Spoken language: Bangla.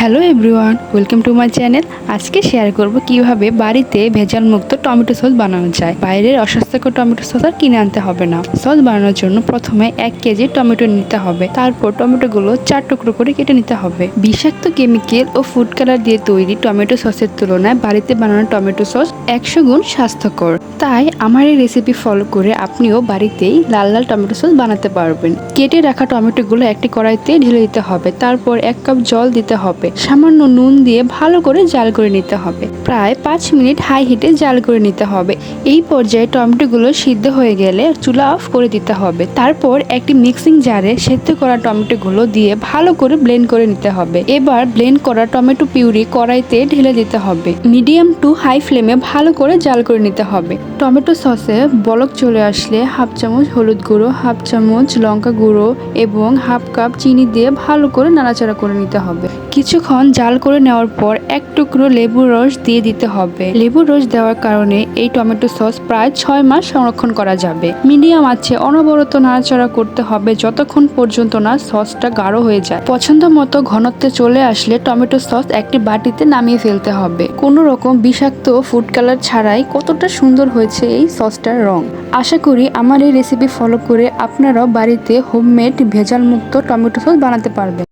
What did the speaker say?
Hello everyone, welcome to my channel. আজকে শেয়ার করব কীভাবে বাড়িতে ভেজাল মুক্ত টমেটো সস বানানো যায়। বাইরের অস্বাস্থ্যকর টমেটো সস আর কিনে আনতে হবে না। সস বানানোর জন্য প্রথমে এক কেজি টমেটো নিতে হবে। তারপর টমেটোগুলো চার টুকরো করে কেটে নিতে হবে। বিষাক্ত কেমিক্যাল ও ফুড কালার দিয়ে তৈরি টমেটো সসের তুলনায় বাড়িতে বানানো টমেটো সস একশো গুণ স্বাস্থ্যকর। তাই আমার এই রেসিপি ফলো করে আপনিও বাড়িতেই লাল লাল টমেটো সস বানাতে পারবেন। কেটে রাখা টমেটোগুলো একটি কড়াইতে ঢেলে দিতে হবে। তারপর এক কাপ জল দিতে হবে। সামান্য নুন দিয়ে ভালো করে জাল করে নিতে হবে। প্রায় পাঁচ মিনিট হাই হিটে জাল করে নিতে হবে। এই পর্যায়ে টমেটোগুলো সিদ্ধ হয়ে গেলে চুলা অফ করে দিতে হবে। তারপর একটি মিক্সিং জারে সেদ্ধ করা টমেটোগুলো দিয়ে ভালো করে ব্লেন্ড করে নিতে হবে। এবার ব্লেন্ড করা টমেটো পিউরি কড়াইতে ঢেলে দিতে হবে। মিডিয়াম টু হাই ফ্লেমে ভালো করে জাল করে নিতে হবে। টমেটো সসে বলক চলে আসলে হাফ চামচ হলুদ গুঁড়ো, হাফ চামচ লঙ্কা গুঁড়ো এবং হাফ কাপ চিনি দিয়ে ভালো করে নাড়াচাড়া করে নিতে হবে। কিছুক্ষণ জাল করে নেওয়ার পর এক টুকরো লেবুর রস দিয়ে দিতে হবে। লেবুর রস দেওয়ার কারণে এই টমেটো সস প্রায় ছয় মাস সংরক্ষণ করা যাবে। মিডিয়াম আছে, অনবরত নাড়াচাড়া করতে হবে যতক্ষণ পর্যন্ত না সসটা গাঢ় হয়ে যায়। পছন্দ মতো ঘনত্বে চলে আসলে টমেটো সস একটি বাটিতে নামিয়ে ফেলতে হবে। কোনো রকম বিষাক্ত ফুড কালার ছাড়াই কতটা সুন্দর হয়েছে এই সসটার রং। আশা করি আমার এই রেসিপি ফলো করে আপনারাও বাড়িতে হোমমেড ভেজাল মুক্ত টমেটো সস বানাতে পারবেন।